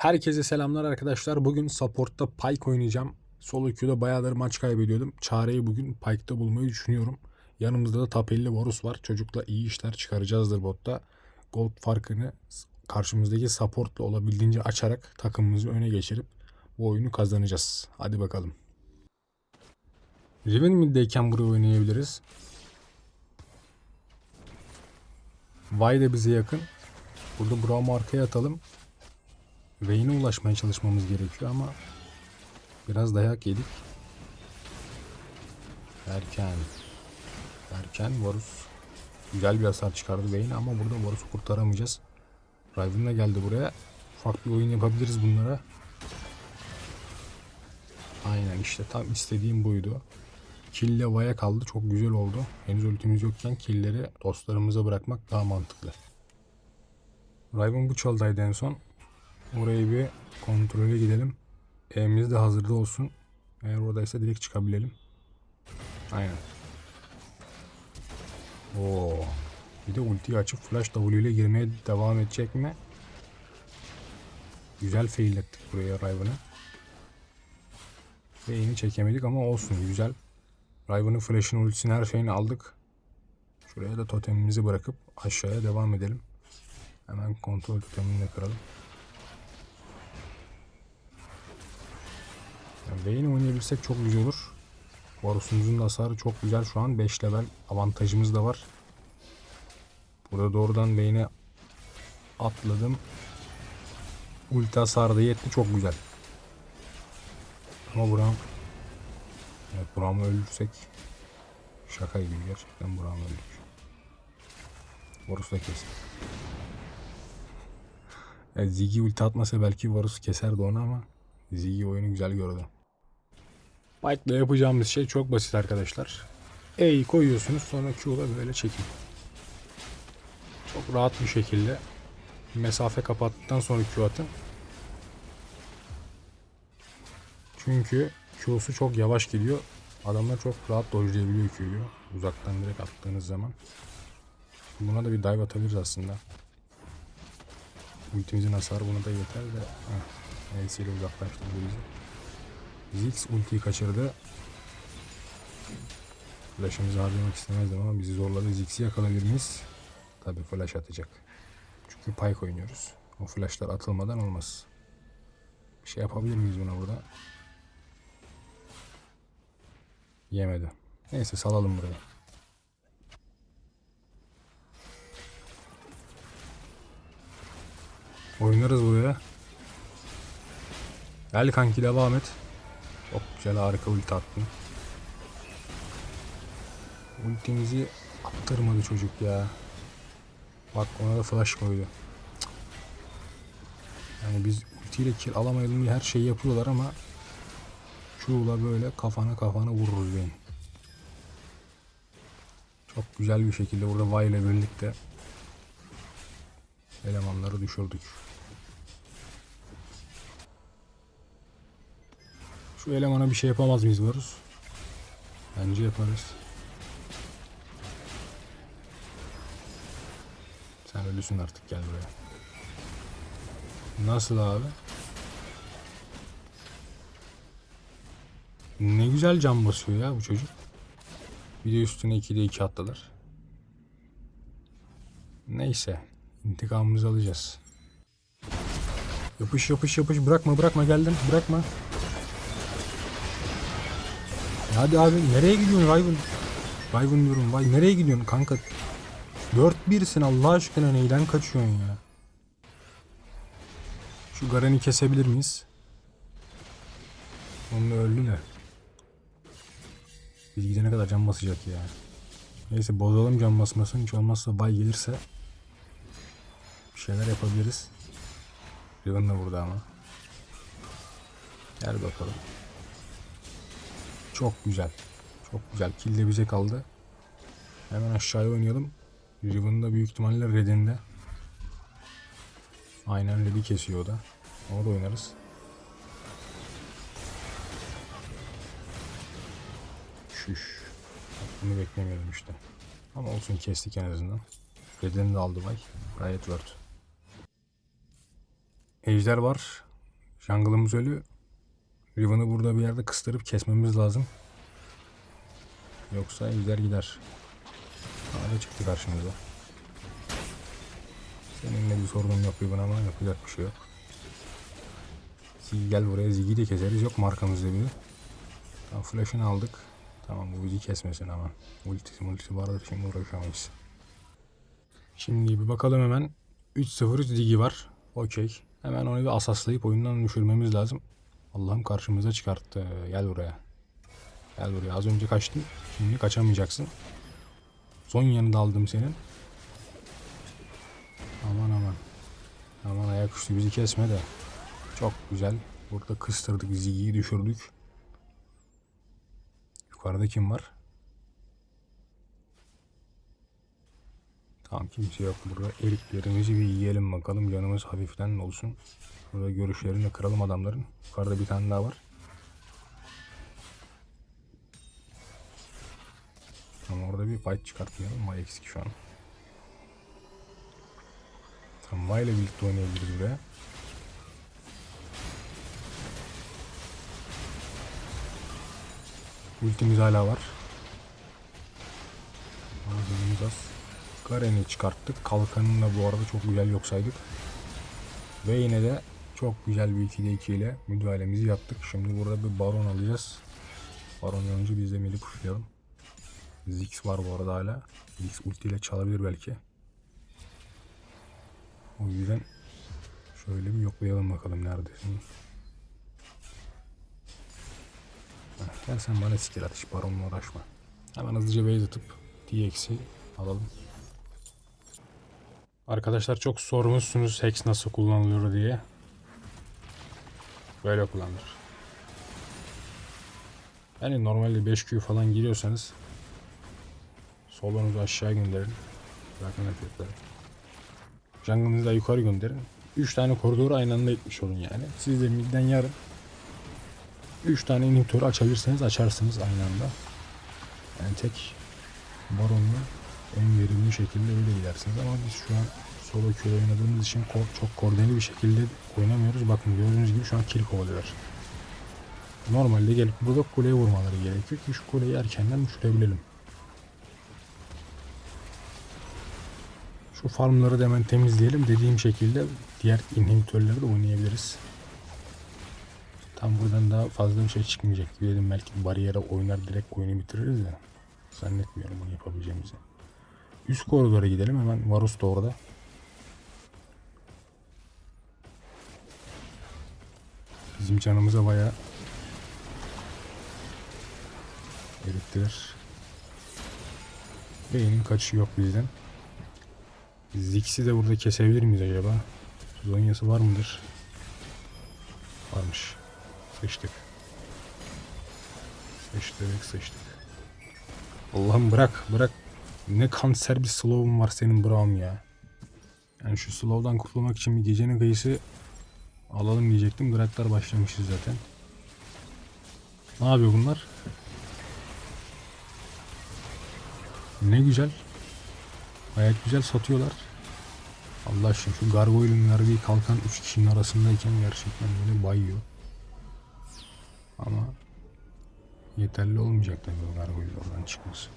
Herkese selamlar arkadaşlar. Bugün support'ta Pyke oynayacağım. Solo queue'da bayağıdır maç kaybediyordum. Çareyi bugün Pyke'da bulmayı düşünüyorum. Yanımızda da 50 Varus var. Çocukla iyi işler çıkaracağızdır botta. Gold farkını karşımızdaki support'la olabildiğince açarak takımımızı öne geçirip bu oyunu kazanacağız. Hadi bakalım. Riven mid'deyken buraya oynayabiliriz. Vay da bize yakın. Burada Braum'u arkaya atalım. Vayne'e ulaşmaya çalışmamız gerekiyor ama biraz dayak yedik. Erken. Erken Varus. Güzel bir hasar çıkardı Vayne ama burada Varus'u kurtaramayacağız. Riven da geldi buraya. Ufak bir oyun yapabiliriz bunlara. Aynen işte tam istediğim buydu. Kill ile Vay'a kaldı. Çok güzel oldu. Henüz ultimiz yokken killleri dostlarımıza bırakmak daha mantıklı. Riven bu çaldaydı en son. Orayı bir kontrole gidelim. Evimiz de hazırda olsun. Eğer oradaysa direkt çıkabilelim. Aynen. Oo. Bir de ultiyi açıp flash W ile girmeye devam edecek mi? Güzel fail ettik buraya Riven'ı. Fail'i çekemedik ama olsun güzel. Riven'ın flash'ın ultisini her şeyini aldık. Şuraya da totemimizi bırakıp aşağıya devam edelim. Hemen kontrol totemini kıralım. Vayne oynayabilsek çok güzel olur. Varus'umuzun da hasarı çok güzel şu an. 5 level avantajımız da var. Burada doğrudan Vayne'e atladım. Ulti hasarı da yetti. Çok güzel. Ama Buram Evet Buram'ı öldürsek şaka gibi gerçekten Buram'ı öldük. Varus da kesti. Yani Ziggy ulti atmasa belki Varus keserdi onu ama Ziggy oyunu güzel gördü. Bike'la yapacağımız şey çok basit arkadaşlar. E'yi koyuyorsunuz sonra Q'la böyle çekin. Çok rahat bir şekilde mesafe kapattıktan sonra Q atın. Çünkü Q'su çok yavaş gidiyor. Adamlar çok rahat dojlayabiliyor Q'yu. Uzaktan direkt attığınız zaman. Buna da bir dive atabiliriz aslında. Ultimizin hasarı buna da yeter de. Heh, ile uzaklaştırdı bizi. Ziggs ultiyi kaçırdı. Flash'ımızı harcamak istemezdim ama bizi zorladı. Ziggs'i yakalayabilir miyiz? Tabii flash atacak. Çünkü Pyke oynuyoruz. O flashlar atılmadan olmaz. Bir şey yapabilir miyiz buna burada? Yemedi. Neyse salalım burayı. Oynarız buraya. Gel kanki devam et. Çok güzel harika ulti attın. Ultimizi attırmadı çocuk ya. Bak ona da flash koydu. Yani biz ultiyle kill alamayalım diye her şeyi yapıyorlar ama Q'la böyle kafana kafana vururuz beni. Çok güzel bir şekilde burada Vay ile birlikte elemanları düşürdük. Şu elemana bir şey yapamaz mıyız Varus? Bence yaparız. Sen ölüsün artık gel buraya. Nasıl abi? Ne güzel cam basıyor ya bu çocuk. Bir de üstüne 2'de 2 attılar. Neyse. intikamımızı alacağız. Yapış yapış yapış bırakma bırakma geldim bırakma. Hadi abi nereye gidiyorsun Riven? Riven diyorum vay nereye gidiyorsun kanka? 4-1'sin Allah aşkına neyden kaçıyorsun ya? Şu Garen'i kesebilir miyiz? Onun öldü de. Biz gidene kadar can basacak ya. Neyse bozalım can basmasın. Hiç olmazsa bay gelirse bir şeyler yapabiliriz. Riven de burada ama. Gel bakalım. Çok güzel. Çok güzel. Kill de bize kaldı. Hemen aşağıya oynayalım. Riven da büyük ihtimalle redinde. Aynen redi kesiyor da. Onu da oynarız. Şuş. Bunu beklemiyordum işte. Ama olsun kestik en azından. Redini de aldı bay. Gayet word. Ejder var. Jungle'ımız ölü. Riven'ı burada bir yerde kıstırıp kesmemiz lazım. Yoksa gider gider. Hala çıktı karşımıza. Seninle bir sorunum yok Riven ama yapacak bir şey yok. Ziggy gel buraya Ziggy'yi de keseriz. Yok markamızda biri. Tamam flash'ını aldık. Tamam bu bizi kesmesin hemen. Ultisi multisi vardır şimdi uğraşamayız. Şimdi bir bakalım hemen. 3-0 Ziggy var. Okey. Hemen onu bir asaslayıp oyundan düşürmemiz lazım. Allah'ım karşımıza çıkarttı. Gel buraya. Gel buraya. Az önce kaçtın. Şimdi kaçamayacaksın. Son yanında aldım senin. Aman aman. Aman ayaküstü bizi kesme de. Çok güzel. Burada kıstırdık. Ziggy'yi düşürdük. Yukarıda kim var? Tamam kimse yok burada. Eriklerimizi bir yiyelim bakalım. Canımız hafiften olsun. Burada görüşlerini kıralım adamların. Yukarıda bir tane daha var. Tamam orada bir fight çıkartmayalım. May eksik şu an. Tamam May ile birlikte oynayabiliriz buraya. Ultimiz hala var. Ama canımız az. Garen'i çıkarttık. Kalkanını da bu arada çok güzel yok saydık. Ve yine de çok güzel bir 2'de 2 ile müdahalemizi yaptık. Şimdi burada bir baron alacağız. Baron önce biz de mili pushlayalım. Ziggs var bu arada hala. Ziggs ulti ile çalabilir belki. O yüzden şöyle bir yoklayalım bakalım neredesin. Heh, sen bana skill atış baronla uğraşma. Hemen hızlıca base atıp DX'i alalım. Arkadaşlar çok sormuşsunuz Hex nasıl kullanılıyor diye. Böyle kullanılır. Yani normalde 5Q falan giriyorsanız solunuzu aşağı gönderin. Bırakın efektleri. Jungle'ınızı da yukarı gönderin. 3 tane koridoru aynı anda etmiş olun yani. Siz de midden yarın 3 tane inhibitörü açabilirseniz açarsınız aynı anda. Yani tek baronla en verimli şekilde öyle gidersiniz ama biz şu an solo queue oynadığımız için çok koordineli bir şekilde oynamıyoruz. Bakın gördüğünüz gibi şu an kill kovalıyorlar. Normalde gelip burada kuleye vurmaları gerekiyor ki şu kuleyi erkenden düşürebilelim. Şu farmları da hemen temizleyelim. Dediğim şekilde diğer inhibitörleri de oynayabiliriz. Tam buradan daha fazla bir şey çıkmayacak gibi dedim. Belki bariyere oynar direkt oyunu bitiririz de. Zannetmiyorum bunu yapabileceğimizi. Üst koridora gidelim. Hemen Varus da orada. Bizim canımıza bayağı erittiler. Beynin kaçı yok bizden. Ziggs'i de burada kesebilir miyiz acaba? Zonyası var mıdır? Varmış. Sıçtık. Sıçtık sıçtık. Allah'ım bırak bırak. Ne kanser bir slow'un var senin Braum ya. Yani şu slow'dan kurtulmak için bir gecenin kıyısı alalım diyecektim. Bıraklar başlamışız zaten. Ne yapıyor bunlar? Ne güzel. Gayet güzel satıyorlar. Allah aşkına şu gargoyle'ın verdiği kalkan 3 kişinin arasındayken gerçekten böyle bayıyor. Ama yeterli olmayacak tabii o gargoyle oradan çıkması.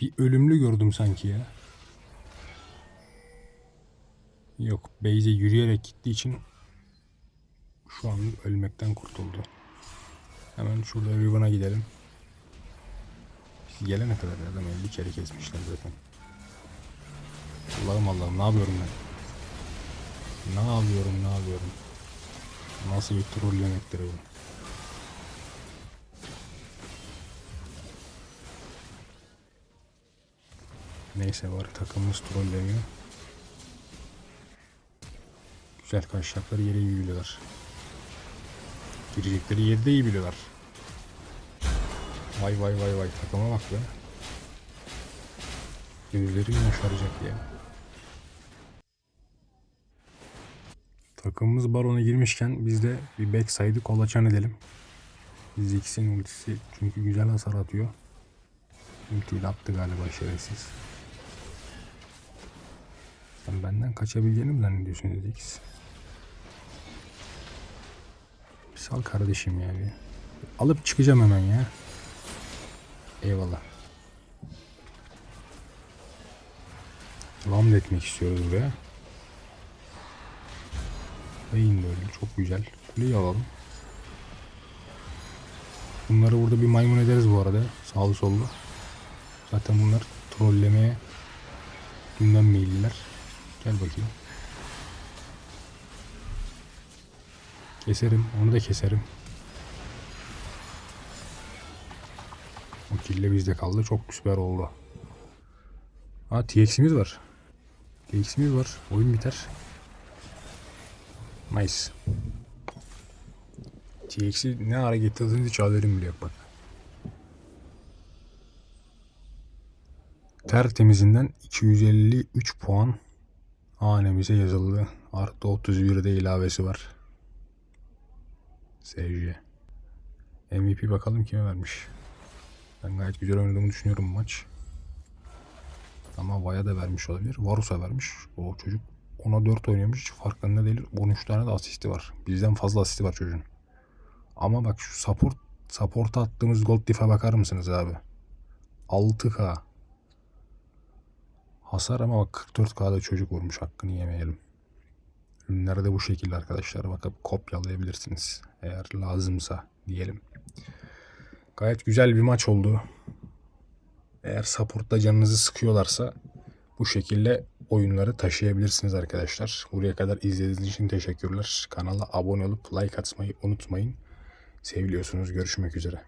Bir ölümlü gördüm sanki ya. Yok, Beyze yürüyerek gittiği için şu an ölmekten kurtuldu. Hemen şurada Riven'a gidelim. Biz gelene kadar adam 50 kere kesmişler zaten. Allah'ım Allah'ım ne yapıyorum ben? Ne yapıyorum ne yapıyorum? Nasıl bir troll yemektir bu? Neyse var takımımız trolleniyor. Güzel kaçacakları yere iyi biliyorlar. Girecekleri yeri de iyi biliyorlar. Vay vay vay vay takıma bak be. Gözleri yaşaracak ya. Takımımız barona girmişken biz de bir backside'ı kolaçan edelim. Ziggs'in ultisi çünkü güzel hasar atıyor. Ultiyle attı galiba şerefsiz. Sen benden kaçabileceğini mi zannediyorsun Edix? Sal kardeşim ya bir. Alıp çıkacağım hemen ya. Eyvallah. Da etmek istiyoruz buraya. Beyin de öyle çok güzel. Kuleyi alalım. Bunları burada bir maymun ederiz bu arada. Sağlı sollu. Zaten bunlar trollemeye günden meyilliler. Gel bakayım. Keserim. Onu da keserim. O kille bizde kaldı. Çok süper oldu. Ha TX'imiz var. TX'imiz var. Oyun biter. Nice. TX'i ne ara getirdiniz hiç haberim bile yok bak. Tertemizinden 253 puan hanemize yazıldı. Artı 31 de ilavesi var. SC. MVP bakalım kime vermiş. Ben gayet güzel oynadığımı düşünüyorum maç. Ama Vaya da vermiş olabilir. Varus'a vermiş. O çocuk 10'a 4 oynamış. Hiç farkında değil. 13 tane de asisti var. Bizden fazla asisti var çocuğun. Ama bak şu support support'a attığımız gold diff'e bakar mısınız abi? 6k. Hasar ama bak 44k'da çocuk vurmuş. Hakkını yemeyelim. Ürünler de bu şekilde arkadaşlar. Bakıp kopyalayabilirsiniz. Eğer lazımsa diyelim. Gayet güzel bir maç oldu. Eğer support'ta canınızı sıkıyorlarsa bu şekilde oyunları taşıyabilirsiniz arkadaşlar. Buraya kadar izlediğiniz için teşekkürler. Kanala abone olup like atmayı unutmayın. Seviliyorsunuz. Görüşmek üzere.